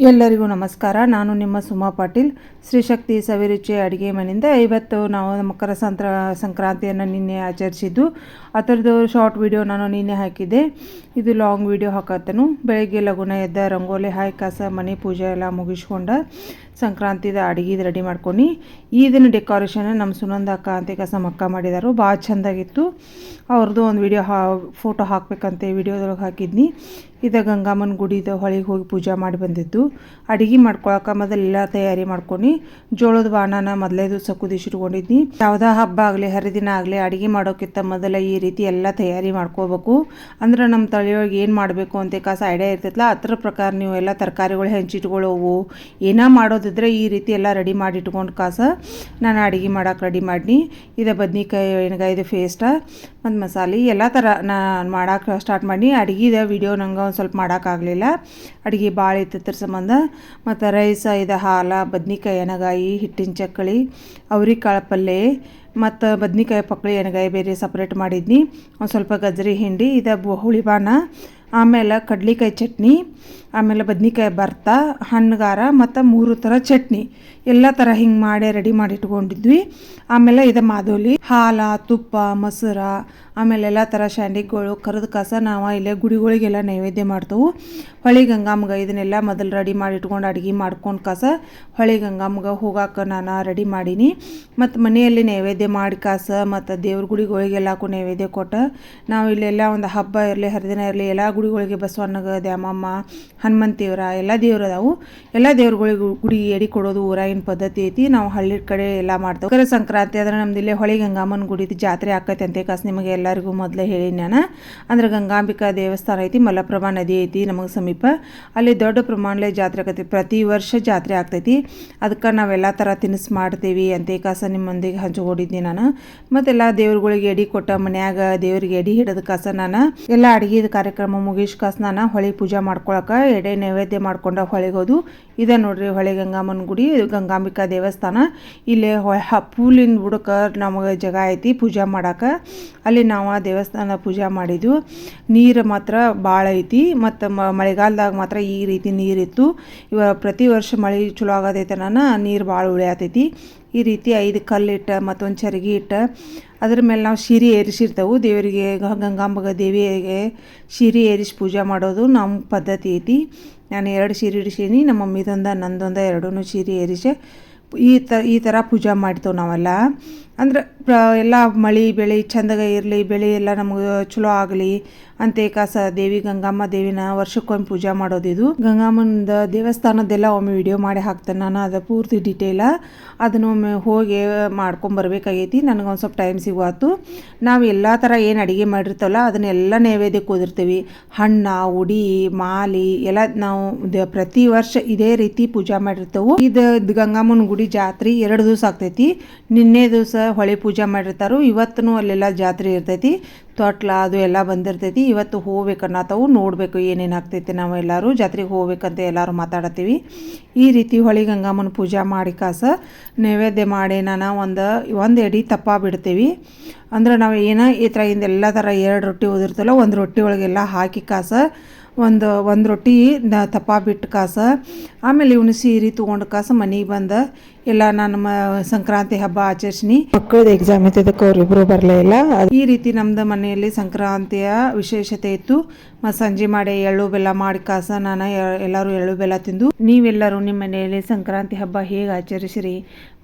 ಎಲ್ಲರಿಗೂ ನಮಸ್ಕಾರ. ನಾನು ನಿಮ್ಮ ಸುಮಾ ಪಾಟೀಲ್. ಶ್ರೀಶಕ್ತಿ ಸವಿರುಚಿ ಅಡುಗೆ ಮನೆಯಿಂದ ಇವತ್ತು ನಾವು ಮಕರ ಸಂಕ್ರ ಸಂಕ್ರಾಂತಿಯನ್ನು ನಿನ್ನೆ ಆಚರಿಸಿದ್ದು. ಆ ಥರದ್ದು ಶಾರ್ಟ್ ವಿಡಿಯೋ ನಾನು ನಿನ್ನೆ ಹಾಕಿದ್ದೆ. ಇದು ಲಾಂಗ್ ವಿಡಿಯೋ ಹಾಕತ್ತನು. ಬೆಳಗ್ಗೆ ಲಗುನ ಎದ್ದ ರಂಗೋಲಿ, ಹಾಯ್ ಕಸ, ಮನೆ ಪೂಜೆ ಎಲ್ಲ ಮುಗಿಸ್ಕೊಂಡು ಸಂಕ್ರಾಂತಿದ ಅಡುಗೆ ರೆಡಿ ಮಾಡ್ಕೊಂಡು ಈದಿನ ಡೆಕೋರೇಷನ್ ನಮ್ಮ ಸುನಂದ ಅಕ್ಕ ಅಂತ ಕಸ ಅಕ್ಕ ಮಾಡಿದಾರು. ಭಾಳ ಚೆಂದಾಗಿತ್ತು. ಅವ್ರದ್ದು ಒಂದು ವಿಡಿಯೋ ಹಾ ಫೋಟೋ ಹಾಕ್ಬೇಕಂತ ವಿಡಿಯೋದೊಳಗೆ ಹಾಕಿದ್ನಿ. ಇದು ಗಂಗಮ್ಮನ ಗುಡಿದ ಹೊಳಿಗೆ ಹೋಗಿ ಪೂಜೆ ಮಾಡಿ ಬಂದಿದ್ದು. ಅಡುಗೆ ಮಾಡ್ಕೊಳಕ್ಕೆ ಮೊದಲೆಲ್ಲ ತಯಾರಿ ಮಾಡ್ಕೊಂಡು ಜೋಳದ ಬಾಣನ ಮೊದಲೇ ದಿವಸ ಕುದಿಸಿಟ್ಕೊಂಡಿದ್ನಿ ಯಾವುದೇ ಹಬ್ಬ ಆಗಲಿ, ಹರಿದಿನ ಆಗಲಿ ಅಡುಗೆ ಮಾಡೋಕ್ಕಿಂತ ಮೊದಲೇ ಈ ರೀತಿ ಎಲ್ಲ ತಯಾರಿ ಮಾಡ್ಕೋಬೇಕು. ಅಂದ್ರೆ ನಮ್ಮ ತಳಿಯೊಳಗೆ ಏನು ಮಾಡಬೇಕು ಅಂತ ಕಾಸ ಐಡಿಯಾ ಇರ್ತೈತಲ್ಲ ಅದ್ರ ಪ್ರಕಾರ ನೀವು ಎಲ್ಲ ತರಕಾರಿಗಳು ಹೆಂಚಿಟ್ಕೊಳ್ಳೋವು ಏನೋ ಮಾಡೋದಿದ್ರೆ ಈ ರೀತಿ ಎಲ್ಲ ರೆಡಿ ಮಾಡಿ ಇಟ್ಕೊಂಡು ಕಾಸ ನಾನು ಅಡುಗೆ ಮಾಡಕ್ಕೆ ರೆಡಿ ಮಾಡಿ ಇದು ಬದ್ನಿಕಾಯಿ, ಎಣ್ಗಾಯ್ದು ಫೇಸ್ಟ ಮತ್ತು ಮಸಾಲೆ, ಎಲ್ಲ ಥರ ನಾನು ಮಾಡಕ್ಕೆ ಸ್ಟಾರ್ಟ್ ಮಾಡಿ ಅಡುಗೆದ ವಿಡಿಯೋ ನಂಗೆ ಒಂದು ಸ್ವಲ್ಪ ಮಾಡೋಕ್ಕಾಗಲಿಲ್ಲ ಅಡುಗೆ ಭಾಳ ಇತ್ತಿದ್ರ ಸಂಬಂಧ. ಮತ್ತು ರೈಸ, ಇದು ಹಾಲ, ಬದ್ನಿಕಾಯಿ, ಎಣಗಾಯಿ, ಹಿಟ್ಟಿನ ಚಕ್ಕಳಿ ಅವ್ರಿಕಾಳು ಪಲ್ಯ ಮತ್ತು ಬದ್ನಿಕಾಯಿ, ಪಕ್ಳಿ, ಎಣ್ಗಾಯಿ ಬೇರೆ ಸಪ್ರೇಟ್ ಮಾಡಿದ್ನಿ. ಒಂದು ಸ್ವಲ್ಪ ಗಜ್ರಿ ಹಿಂಡಿ, ಇದು ಹುಳಿಬಾಣ ಆಮೇಲೆ ಕಡ್ಲಿಕಾಯಿ ಚಟ್ನಿ, ಆಮೇಲೆ ಬದ್ನಿಕಾಯಿ ಭರ್ತ ಹಣ್ಣುಗಾರ ಮತ್ತು ಮೂರು ಥರ ಚಟ್ನಿ. ಎಲ್ಲ ಥರ ಹಿಂಗೆ ಮಾಡಿ ರೆಡಿ ಮಾಡಿ ಇಟ್ಕೊಂಡಿದ್ವಿ. ಆಮೇಲೆ ಇದು ಮಾದೋಲಿ ಹಾಲ, ತುಪ್ಪ, ಮೊಸರ, ಆಮೇಲೆ ಎಲ್ಲ ಥರ ಶಾಂಡಿಗಳು, ಕರೆದ ಕಸ, ನಾವು ಇಲ್ಲೇ ಗುಡಿಗಳಿಗೆಲ್ಲ ನೈವೇದ್ಯ ಮಾಡ್ತೇವೆ. ಹೊಳಿ ಗಂಗಾಮ್ಗ ಇದನ್ನೆಲ್ಲ ಮೊದಲು ರೆಡಿ ಮಾಡಿ ಇಟ್ಕೊಂಡು ಅಡುಗೆ ಮಾಡ್ಕೊಂಡು ಕಸ, ಹೊಳಿ ಗಂಗಾಮ್ಗ ಹೋಗಾಕ ನಾನು ರೆಡಿ ಮಾಡೀನಿ. ಮತ್ತು ಮನೆಯಲ್ಲಿ ನೈವೇದ್ಯ ಮಾಡಿ ಕಾಸ, ಮತ್ತು ದೇವ್ರ ಗುಡಿಗಳಿಗೆಲ್ಲಕ್ಕೂ ನೈವೇದ್ಯ ಕೊಟ್ಟು, ನಾವು ಇಲ್ಲೆಲ್ಲ ಒಂದು ಹಬ್ಬ ಇರಲಿ, ಹರಿದಿನ ಇರಲಿ, ಎಲ್ಲ ಗುಡಿಗಳಿಗೆ ಬಸವಣ್ಣಗ ದ್ಯಾಮಮ್ಮ, ಹನುಮಂತೇವ್ರ ಎಲ್ಲ ದೇವ್ರು ಅದಾವು. ಎಲ್ಲ ದೇವ್ರುಗಳಿಗೆ ಗುಡಿ ಎಡಿ ಕೊಡೋದು ಊರಾಗಿನ ಪದ್ಧತಿ ಐತಿ. ನಾವು ಹಳ್ಳಿ ಕಡೆ ಎಲ್ಲ ಮಾಡ್ತೇವೆ. ಕರೆ ಸಂಕ್ರಾಂತಿ ಆದ್ರೆ ನಮ್ದು ಇಲ್ಲೇ ಹೊಳೆ ಗಂಗಾಮನ ಗುಡಿದು ಜಾತ್ರೆ ಆಕೈತೆ ಅಂತ ಕಾಸು ನಿಮಗೆ ಎಲ್ಲರಿಗೂ ಮೊದಲೇ ಹೇಳಿ ನಾನು. ಅಂದ್ರೆ ಗಂಗಾಂಬಿಕಾ ದೇವಸ್ಥಾನ ಐತಿ, ಮಲಪ್ರಭಾ ನದಿ ಐತಿ ನಮಗೆ ಸಮೀಪ. ಅಲ್ಲಿ ದೊಡ್ಡ ಪ್ರಮಾಣದಲ್ಲಿ ಜಾತ್ರೆ ಆಕೈತಿ. ಪ್ರತಿ ವರ್ಷ ಜಾತ್ರೆ ಆಗ್ತೈತಿ. ಅದಕ್ಕೆ ನಾವೆಲ್ಲ ಥರ ತಿನಿಸು ಮಾಡ್ತೀವಿ ಅಂತ ಕಾಸ ನಿಮ್ಮ ಮಂದಿಗೆ ಹಂಚ್ಕೊಂಡಿದ್ದೆ ನಾನು. ಮತ್ತೆಲ್ಲ ದೇವ್ರುಗಳಿಗೆ ಎಡಿ ಕೊಟ್ಟ ಮನ್ಯಾಗ ದೇವ್ರಿಗೆ ಎಡಿ ಹಿಡಿದ ಕಾಸ ನಾನು. ಎಲ್ಲ ಅಡುಗೆದ ಕಾರ್ಯಕ್ರಮ ಮುಗಿಸ್ ಸ್ನಾನ ಹೊಳೆ ಪೂಜೆ ಮಾಡ್ಕೊಳಕ್ಕೆ ಎಡೆ ನೈವೇದ್ಯ ಮಾಡ್ಕೊಂಡು ಹೊಳೆಗೋದು. ಇದೆ ನೋಡ್ರಿ ಹೊಳೆ ಗಂಗಾಮನ ಗುಡಿ, ಗಂಗಾಂಬಿಕಾ ದೇವಸ್ಥಾನ. ಇಲ್ಲಿ ಹೂಲಿನ ಬುಡಕ್ಕೆ ನಮಗೆ ಜಾಗ ಐತಿ ಪೂಜೆ ಮಾಡಕ್ಕೆ ಅಲ್ಲಿ ನಾವು ಆ ದೇವಸ್ಥಾನ ಪೂಜೆ ಮಾಡಿದ್ದು ನೀರು ಮಾತ್ರ ಭಾಳ ಐತಿ ಮತ್ತು ಮಳೆಗಾಲದಾಗ ಮಾತ್ರ ಈ ರೀತಿ ನೀರಿತ್ತು. ಇವಾಗ ಪ್ರತಿ ವರ್ಷ ಮಳೆ ಚಲೋ ಆಗೋದೈತೆ ನಾನು ನೀರು ಭಾಳ ಉಳಿಯತೈತಿ. ಈ ರೀತಿ ಐದು ಕಲ್ಲಿಟ್ಟ ಮತ್ತೊಂದು ಚರಗಿ ಇಟ್ಟ, ಅದ್ರ ಮೇಲೆ ನಾವು ಶಿರಿ ಏರಿಸಿರ್ತೇವೆ. ದೇವರಿಗೆ ಗಂಗಾಂಬಗ ದೇವಿಗೆ ಶಿರಿ ಏರಿಸಿ ಪೂಜೆ ಮಾಡೋದು ನಮ್ಮ ಪದ್ಧತಿ ಐತಿ. ನಾನು ಎರಡು ಸಿರಿ ಇಡಿಸೀನಿ ನಮ್ಮ ಮಮ್ಮಿದೊಂದ, ನಂದೊಂದ ಎರಡೂ ಸೀರೆ ಏರಿಸಿ ಈ ತ, ಈ ಥರ ಪೂಜೆ ಮಾಡ್ತೇವೆ ನಾವೆಲ್ಲ. ಅಂದ್ರೆ ಎಲ್ಲ ಮಳೆ ಬೆಳೆ ಚಂದಾಗ ಇರಲಿ, ಬೆಳೆ ಎಲ್ಲ ನಮಗೆ ಚಲೋ ಆಗಲಿ ಅಂತ ಕಾಸ ದೇವಿ ಗಂಗಮ್ಮ ದೇವಿನ ವರ್ಷಕ್ಕೊಮ್ಮೆ ಪೂಜೆ ಇದು ಗಂಗಮ್ಮನ ದೇವಸ್ಥಾನದ್ದೆಲ್ಲ ಒಮ್ಮೆ ವಿಡಿಯೋ ಮಾಡಿ ಹಾಕ್ತೇನೆ. ನಾನು ಅದು ಪೂರ್ತಿ ಡಿಟೇಲ ಅದನ್ನು ಒಮ್ಮೆ ಹೋಗಿ ಮಾಡ್ಕೊಂಬರ್ಬೇಕಾಗೈತಿ ಒಂದು ಸ್ವಲ್ಪ ಟೈಮ್ ಸಿಗುವಾತು. ನಾವು ಎಲ್ಲ ಥರ ಏನು ಅಡುಗೆ ಮಾಡಿರ್ತವಲ್ಲ, ಅದನ್ನೆಲ್ಲ ನೈವೇದ್ಯಕ್ಕೆ ಓದಿರ್ತೀವಿ ಹಣ್ಣ, ಉಡಿ, ಮಾಲಿ ಎಲ್ಲ ನಾವು ಪ್ರತಿ ವರ್ಷ ಇದೇ ರೀತಿ ಪೂಜೆ ಮಾಡಿರ್ತೇವೆ. ಇದು ಗಂಗಮ್ಮನ ಗುಡಿ ಜಾತ್ರೆ ಎರಡು ದಿವಸ ಆಗ್ತೈತಿ. ನಿನ್ನೆ ದಿವಸ ಹೊಳೆ ಪೂಜೆ ಮಾಡಿರ್ತಾರೋ. ಇವತ್ತು ಅಲ್ಲೆಲ್ಲ ಜಾತ್ರೆ ಇರ್ತೈತಿ. ತೊಟ್ಲ ಅದು ಎಲ್ಲ ಬಂದಿರ್ತೈತಿ. ಇವತ್ತು ಹೋಗ್ಬೇಕನ್ನತ್ತವು ನೋಡಬೇಕು ಏನೇನು ಆಗ್ತೈತೆ ನಾವು ಎಲ್ಲರೂ ಜಾತ್ರೆಗೆ ಹೋಗ್ಬೇಕಂತ ಎಲ್ಲರೂ ಮಾತಾಡತ್ತೀವಿ. ಈ ರೀತಿ ಹೊಳಿ ಗಂಗಮ್ಮನ ಪೂಜೆ ಮಾಡಿ ಕಾಸ ನೈವೇದ್ಯ ಮಾಡಿ ನಾನು ಒಂದು ಒಂದು ಎಡಿ ತಪ್ಪ ಬಿಡ್ತೀವಿ. ಅಂದ್ರೆ ನಾವು ಏನೋ ಈ ಥರ ಹಿಂದೆಲ್ಲ ಥರ ಎರಡು ರೊಟ್ಟಿ ಉದಿರ್ತಲ್ಲ ಒಂದು ರೊಟ್ಟಿ ಒಳಗೆಲ್ಲ ಹಾಕಿ ಕಾಸ ಒಂದು ಒಂದು ರೊಟ್ಟಿ ತಪ್ಪ ಬಿಟ್ಟು ಕಾಸ ಆಮೇಲೆ ಇವನು ಸೀರೆ ತೊಗೊಂಡು ಕಾಸ ಮನೆಗೆ ಬಂದ. ಎಲ್ಲ ನಾನು ಮ ಸಂಕ್ರಾಂತಿ ಹಬ್ಬ ಆಚರಿಸ್ನಿ. ಮಕ್ಕಳದ್ದು ಎಕ್ಸಾಮ್ ಇದ್ದದಕ್ಕೆ ಅವರಿಬ್ಬರು ಬರಲೇ ಇಲ್ಲ. ಈ ರೀತಿ ನಮ್ಮದು ಮನೆಯಲ್ಲಿ ಸಂಕ್ರಾಂತಿಯ ವಿಶೇಷತೆ ಇತ್ತು. ಮತ್ತು ಸಂಜೆ ಮಾಡಿ ಎಳ್ಳು ಬೆಲ್ಲ ಮಾಡಿ ಕಾಸ, ನಾನು ಎಲ್ಲರೂ ಎಳ್ಳು ಬೆಲ್ಲ ತಿಂದು, ನೀವೆಲ್ಲರೂ ನಿಮ್ಮ ಮನೆಯಲ್ಲಿ ಸಂಕ್ರಾಂತಿ ಹಬ್ಬ ಹೇಗೆ ಆಚರಿಸಿರಿ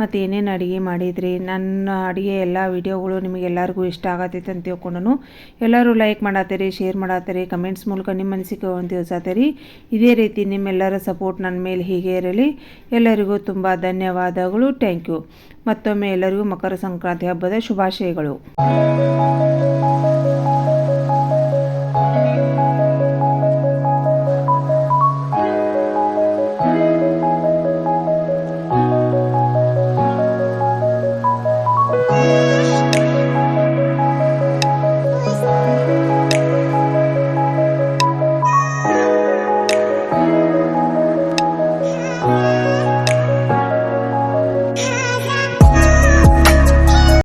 ಮತ್ತು ಏನೇನು ಅಡುಗೆ ಮಾಡಿದ್ರಿ? ನನ್ನ ಅಡುಗೆ ಎಲ್ಲ ವಿಡಿಯೋಗಳು ನಿಮಗೆ ಎಲ್ಲರಿಗೂ ಇಷ್ಟ ಆಗತ್ತೈತೆ ಅಂತ ತಿಳ್ಕೊಂಡು ಎಲ್ಲರೂ ಲೈಕ್ ಮಾಡತ್ತೀರಿ ಶೇರ್ ಮಾಡತ್ತೀರಿ ಕಮೆಂಟ್ಸ್ ಮೂಲಕ ನಿಮ್ಮ ಅನಿಸಿಕೆ ಅಂತ ತಿಳಿಸತ್ತೀರಿ ಇದೇ ರೀತಿ ನಿಮ್ಮೆಲ್ಲರ ಸಪೋರ್ಟ್ ನನ್ನ ಮೇಲೆ ಹೀಗೆ ಇರಲಿ. ಎಲ್ಲರಿಗೂ ತುಂಬ ಧನ್ಯವಾದಗಳು. ಥ್ಯಾಂಕ್ ಯು ಮತ್ತೊಮ್ಮೆ ಎಲ್ಲರಿಗೂ ಮಕರ ಸಂಕ್ರಾಂತಿ ಹಬ್ಬದ ಶುಭಾಶಯಗಳು.